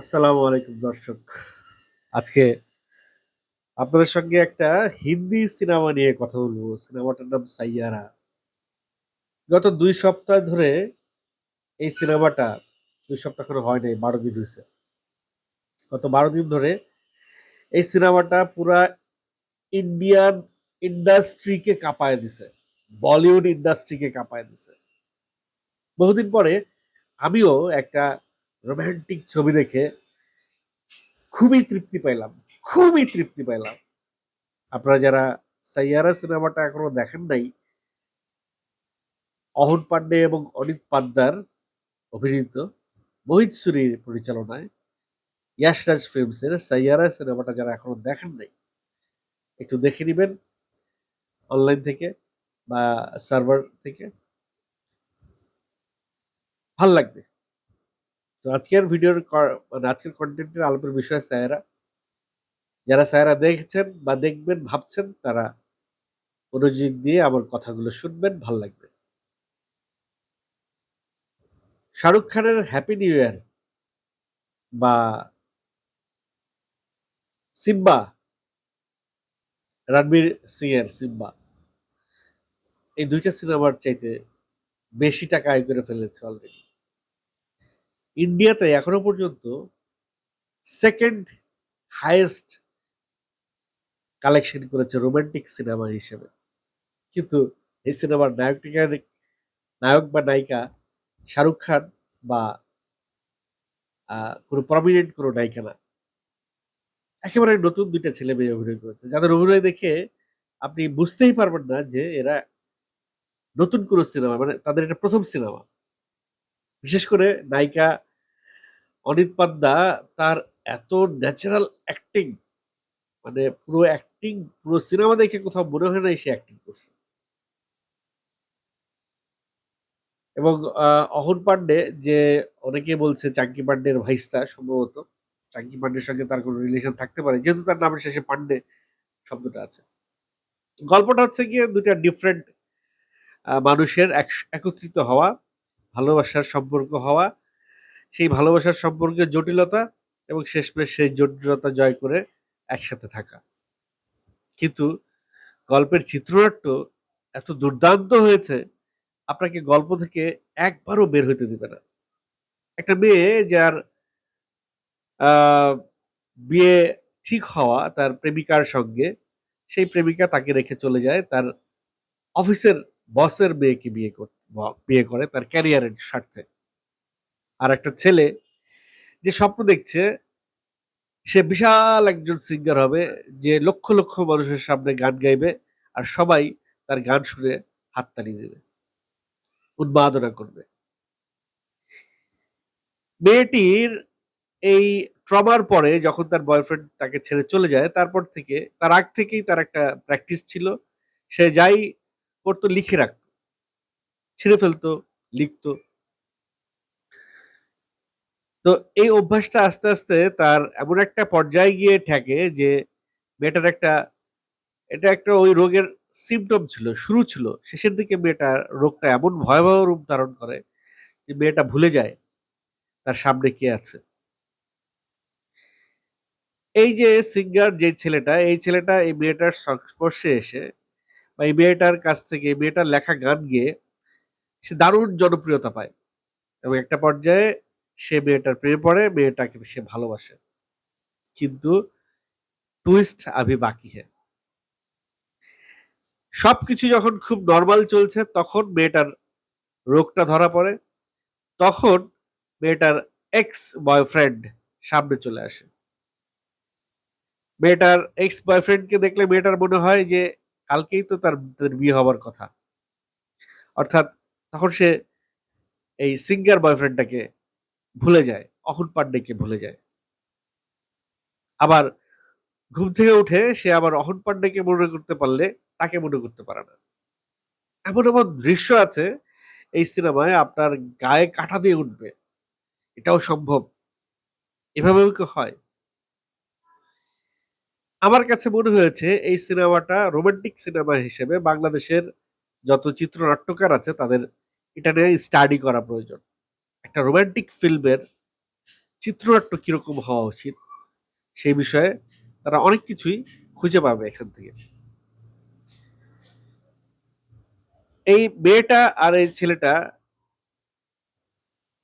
আসসালামু আলাইকুম, দর্শক। আজকে আপনাদের সঙ্গে একটা হিন্দি সিনেমা নিয়ে কথা বলব। সিনেমাটার নাম সাইয়ারা। গত দুই সপ্তাহ ধরে এই সিনেমাটা দুই সপ্তাহ করে হয় নাই, বারো দিন হয়েছে গত বারো দিন ধরে এই সিনেমাটা পুরা ইন্ডিয়ান ইন্ডাস্ট্রিকে কাঁপায় দিছে। বলিউড ইন্ডাস্ট্রিকে কাঁপায় দিছে। বহুদিন পরে আমিও একটা রোমান্টিক ছবি দেখে খুবই তৃপ্তি পাইলাম, খুবই তৃপ্তি পাইলাম। আপনারা যারা সাইয়ারা সিনেমাটা এখনও দেখেন নাই, অহন পান্ডে এবং অনিত পাদ্দার অভিনীত মোহিত সুরির পরিচালনায় ইয়াশরাজ ফিল্মসের সাইয়ারা সিনেমাটা যারা এখনও দেখেন নাই, একটু দেখে নেবেন অনলাইন থেকে বা সার্ভার থেকে। ভালো লাগবে। তো আজকের ভিডিওর মানে আজকের কন্টেন্টের আলোপের বিষয় সায়রা যারা সায়রা দেখেছেন বা দেখবেন, ভাবছেন, তারা মনোযোগ দিয়ে আমার কথাগুলো শুনবেন, ভালো লাগবে। শাহরুখ খানের হ্যাপি নিউ ইয়ার বা সিম্বা, রণবীর সিং এর সিম্বা, এই দুইটা সিনেমার চাইতে বেশি টাকা আয় করে ফেলেছে অলরেডি ইন্ডিয়াতে এখনও পর্যন্ত সেকেন্ড হাইয়েস্ট কালেকশন করেছে রোমান্টিক সিনেমা হিসেবে। কিন্তু এই সিনেমার নায়কটিকা নায়ক বা নায়িকা শাহরুখ খান বা কোনো প্রমিনেন্ট কোনো নায়িকা না। একেবারে নতুন দুইটা ছেলে মেয়ে অভিনয় করেছে। যাদের অভিনয় দেখে আপনি বুঝতেই পারবেন না যে এরা নতুন কোনো সিনেমা মানে তাদের এটা প্রথম সিনেমা বিশেষ করে নায়িকা অনিত পাদ্দা তার এত ন্যাচারাল অ্যাক্টিং মানে পুরো অ্যাক্টিং পুরো সিনেমা দেখে কোথাও মনে হয় না সে অ্যাক্টিং করছে। এবং অহন পান্ডে যে অনেকে বলছে চাঙ্কি পান্ডের ভাইস্তা সম্ভবত, চাঙ্কি পান্ডের সঙ্গে তার কোনো রিলেশন থাকতে পারে, যেহেতু তার নামের শেষে পান্ডে শব্দটা আছে। গল্পটা হচ্ছে গিয়ে দুটা ডিফারেন্ট মানুষের এক- একত্রিত হওয়া। ভালোবাসার সম্পর্ক হওয়া, সেই ভালোবাসার সম্পর্কের জটিলতা এবং শেষমেশ সেই জটিলতা জয় করে একসাথে থাকা। কিন্তু গল্পের চিত্রনাট্য এত দুর্দান্ত হয়েছে, আপনাকে গল্প থেকে একবারও বের হইতে দিবে না। একটা মেয়ে যার বিয়ে ঠিক হওয়া তার প্রেমিকার সঙ্গে, সেই প্রেমিকা তাকে রেখে চলে যায়, তার অফিসের বসের মেয়েকে বিয়ে বিয়ে করে তার ক্যারিয়ারের স্বার্থে। আর একটা ছেলে যে স্বপ্ন দেখছে, সে বিশাল একজন সিঙ্গার হবে যে লক্ষ লক্ষ মানুষের সামনে গান গাইবে আর সবাই তার গান শুনে হাত হাততালি দেবে, উন্মাদনা করবে। মেয়েটির এই ট্রমার পরে যখন তার বয়ফ্রেন্ড তাকে ছেড়ে চলে যায়, তারপর থেকে, তার আগ থেকেই তার একটা প্র্যাকটিস ছিল। সে যাই করতো লিখে রাখতো। ছিঁড়ে ফেলতো, লিখতো। তো এই অভ্যাসটা আস্তে আস্তে তার এমন একটা পর্যায়ে গিয়ে ঠেকে যে মেয়েটার একটা, এটা একটা ওই রোগের সিমটম ছিল, শুরু ছিল। শেষের দিকে মেয়েটার রোগটা এমন ভয়াবহ রূপ ধারণ করে যে মেয়েটা ভুলে যায় তার সামনে কে আছে। এই যে সিঙ্গার যে ছেলেটা, এই ছেলেটা এই মেয়েটার সংস্পর্শে এসে বা এই মেয়েটার কাছ থেকে মেয়েটার লেখা গান গেয়ে সে দারুণ জনপ্রিয়তা পায়। এবং একটা পর্যায়ে সে মেয়েটার প্রেমে পড়ে, মেয়েটাকে সে ভালোবাসে। কিন্তু টুইস্ট আভি বাকি হ্যাঁ সবকিছু যখন খুব নর্মাল চলছে, তখন মেয়েটার রোগটা ধরা পড়ে। তখন মেয়েটার এক্স বয়ফ্রেন্ড সামনে চলে আসে। মেয়েটার এক্স বয়ফ্রেন্ডকে দেখলে মেয়েটার মনে হয় যে কালকেই তো তার বিয়ে হবার কথা। অর্থাৎ তখন সে এই সিঙ্গার বয়ফ্রেন্ডটাকে ভুলে যায় অহুন পাণ্ডেকে ভুলে যায়। আবার ঘুম থেকে উঠে সে আবার অহন পাণ্ডেকে মনে করতে পারলে তাকে মনে করতে পারে না। এমন এমন দৃশ্য আছে এই সিনেমায় আপনার গায়ে কাটা দিয়ে উঠবে। এটাও সম্ভব। এভাবেও কি হয়? আমার কাছে মনে হয়েছে এই সিনেমাটা রোমান্টিক সিনেমা হিসেবে বাংলাদেশের যত চিত্রনাট্যকার আছে তাদের এটা নিয়ে স্টাডি করা প্রয়োজন। একটা রোমান্টিক ফিল্মের চিত্রনাট্য কীরকম হওয়া উচিত সেই বিষয়ে তারা অনেক কিছুই খুঁজে পাবে এখান থেকে। এই মেয়েটা আর এই ছেলেটা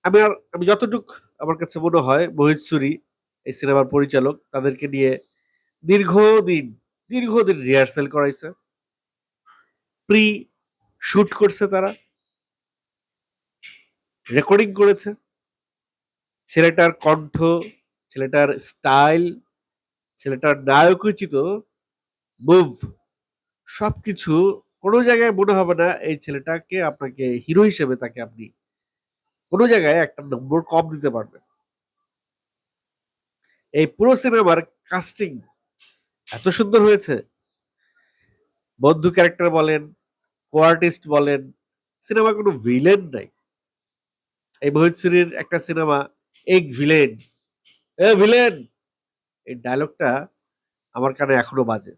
আমি আর, আমি যতটুক আমার কাছে মনে হয় মোহিত সুরি এই সিনেমার পরিচালক, তাদেরকে নিয়ে দীর্ঘদিন দীর্ঘদিন রিহার্সেল করাইছে। প্রি শুট করছে তারা। রেকর্ডিং করেছে। ছেলেটার কণ্ঠ, ছেলেটার স্টাইল ছেলেটার নায়কোচিত মুভ সবকিছু কোনো জায়গায় মনে হবে না এই ছেলেটাকে আপনাকে হিরো হিসেবে তাকে আপনি কোনো জায়গায় একটা নম্বর কম দিতে পারবেন। এই পুরো সিনেমার কাস্টিং এত সুন্দর হয়েছে। বন্ধু ক্যারেক্টার বলেন কো আর্টিস্ট বলেন, সিনেমা কোনো ভিলেন নাই। এই মহিতসুরির একটা সিনেমা, এক ভিলেন এ ভিলেন এই ডায়লগটা আমার কানে এখনও বাজে।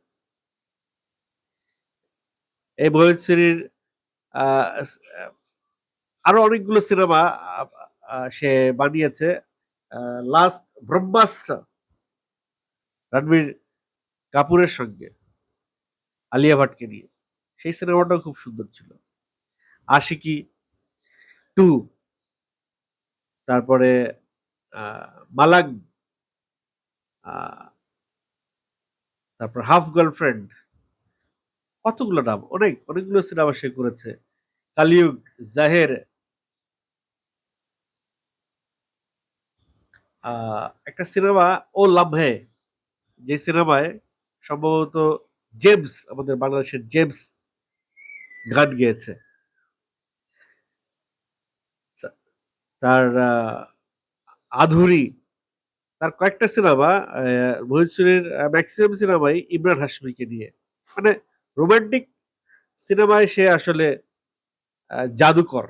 এই মোহিত সুরির আরও অনেকগুলো সিনেমা সে বানিয়েছে লাস্ট ব্রহ্মাস্ত্র। রণবীর কাপুরের সঙ্গে, আলিয়া ভাটকে নিয়ে। সেই সিনেমাটাও খুব সুন্দর ছিল। আশিকি টু, তারপরে মালাং তারপর হাফ গার্লফ্রেন্ড, কতগুলো নাম? অনেক, অনেকগুলো সিনেমা সে করেছে। কালিউগ জাহের একটা সিনেমা, ও লামহে, যে সিনেমায় সম্ভবত জেমস আমাদের বাংলাদেশের জেমস গান গেয়েছে। তার আধুরি, তার কয়েকটা সিনেমা মহিষুরের ম্যাক্সিমাম সিনেমাই ইমরান হাসমিকে নিয়ে। মানে রোমান্টিক সিনেমায় সে আসলে জাদুকর।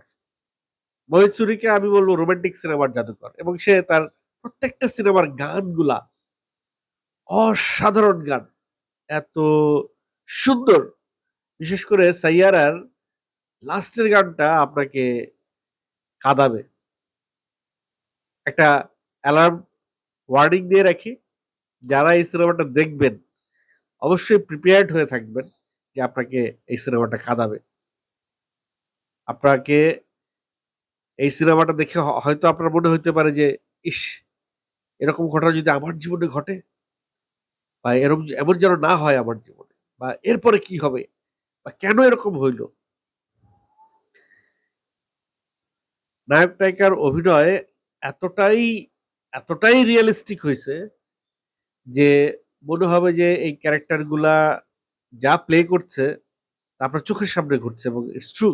মহিষুরিকে আমি বলব রোমান্টিক সিনেমার জাদুকর। এবং সে তার প্রত্যেকটা সিনেমার গানগুলা অসাধারণ গান। এত সুন্দর। বিশেষ করে সাইয়ারার লাস্টের গানটা আপনাকে কাঁদাবে। একটা অ্যালার্ম ওয়ার্নিং দিয়ে রাখি, যারা এই সিনেমাটা দেখবেন, অবশ্যই প্রিপেয়ার্ড হয়ে থাকবেন যে আপনাকে এই সিনেমাটা কাঁদাবে। আপনাকে এই সিনেমাটা দেখে হয়তো আপনার মনে হইতে পারে যে, ইস, এরকম ঘটনা যদি আমার জীবনে ঘটে বা এরকম এমন যেন না হয় আমার জীবনে, বা এরপরে কি হবে, বা কেন এরকম হইল? নায়ক নায়িকার অভিনয় এতটাই এতটাই রিয়েলিস্টিক হয়েছে যে, মনে হবে যে, এই ক্যারেক্টারগুলা যা প্লে করছে, তা আপনার চোখের সামনে ঘটছে এবং ইটস ট্রু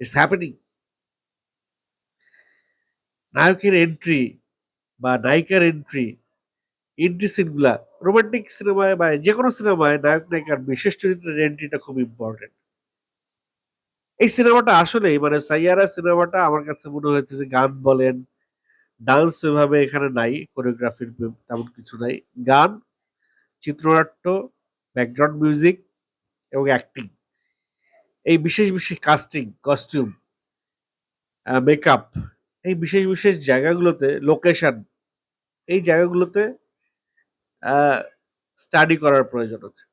ইটস হ্যাপেনিং নায়কের এন্ট্রি বা নায়িকার এন্ট্রি এন্ট্রি সিনগুলা রোমান্টিক সিনেমায় বা যে কোনো সিনেমায় নায়ক নায়িকার বিশেষ চরিত্রের এন্ট্রিটা খুব ইম্পর্টেন্ট এই সিনেমাটা আসলেই মানে সাইয়ারা সিনেমাটা আমার কাছে মনে হয়েছে যে গান বলেন ডান্স ওইভাবে এখানে নাই কোরিওগ্রাফির তেমন কিছু নাই। গান, চিত্রনাট্য ব্যাকগ্রাউন্ড মিউজিক এবং অ্যাক্টিং এই বিশেষ বিশেষ কাস্টিং কস্টিউম মেকআপ এই বিশেষ বিশেষ জায়গাগুলোতে লোকেশন এই জায়গাগুলোতে স্টাডি করার প্রয়োজন আছে।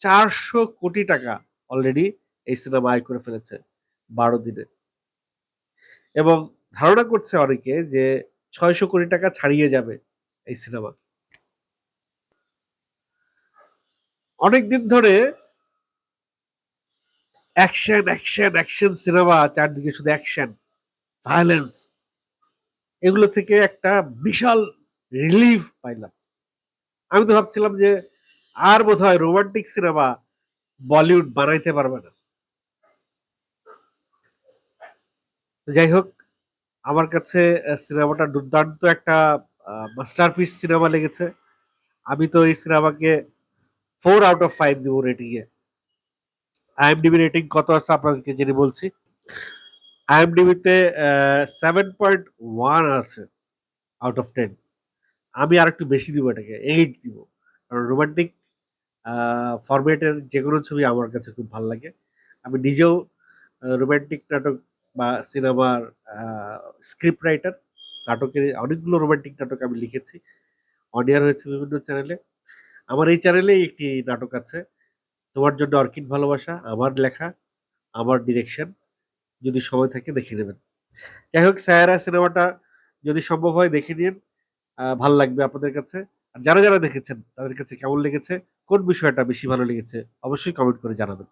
চারশো কোটি টাকা অলরেডি এই সিনেমা আয় করে ফেলেছে বারো দিনে। এবং ধারণা করছে অনেকে যে ছয়শো কোটি টাকা ছাড়িয়ে যাবে এই সিনেমা অনেকদিন ধরে অ্যাকশন অ্যাকশন অ্যাকশন সিনেমা চারদিকে শুধু অ্যাকশন ভায়োলেন্স এগুলো থেকে একটা বিশাল রিলিফ পাইলাম। আমি তো ভাবছিলাম যে আর বোধ হয় রোমান্টিক সিনেমা বলিউড বানাইতে পারবে না। যাই হোক, আমার কাছে সিনেমাটা দুর্দান্ত একটা মাস্টারপিস সিনেমা লেগেছে। আমি তো এই সিনেমাকে ফোর আউট অফ ফাইভ দিব রেটিং এ। আইএমডিবি রেটিং কত আছে আপনাদেরকে জেনে বলছি। আইএমডিবিতে সেভেন পয়েন্ট ওয়ান আছে আউট অফ টেন আমি আর একটু বেশি দিব এটাকে এইট দিব কারণ রোমান্টিক ফরম্যাটের যে কোনো ছবি আমার কাছে খুব ভালো লাগে আমি নিজেও রোমান্টিক নাটক বা সিনেমার স্ক্রিপ্ট রাইটার নাটকের অনেকগুলো রোমান্টিক নাটক আমি লিখেছি। অন এয়ার হয়েছে বিভিন্ন চ্যানেলে। আমার এই চ্যানেলেই একটি নাটক আছে। তোমার জন্য অর্কিড ভালোবাসা, আমার লেখা, আমার ডিরেকশন। যদি সময় থাকে দেখে নেবেন। যাই হোক 'সায়ারা' সিনেমাটা যদি সম্ভব হয় দেখে নিয়েন। ভালো লাগবে আপনাদের কাছে। যারা, যারা দেখেছেন তাদের কাছে কেমন লেগেছে, কোন বিষয়টা বেশি ভালো লেগেছে অবশ্যই কমেন্ট করে জানাবেন।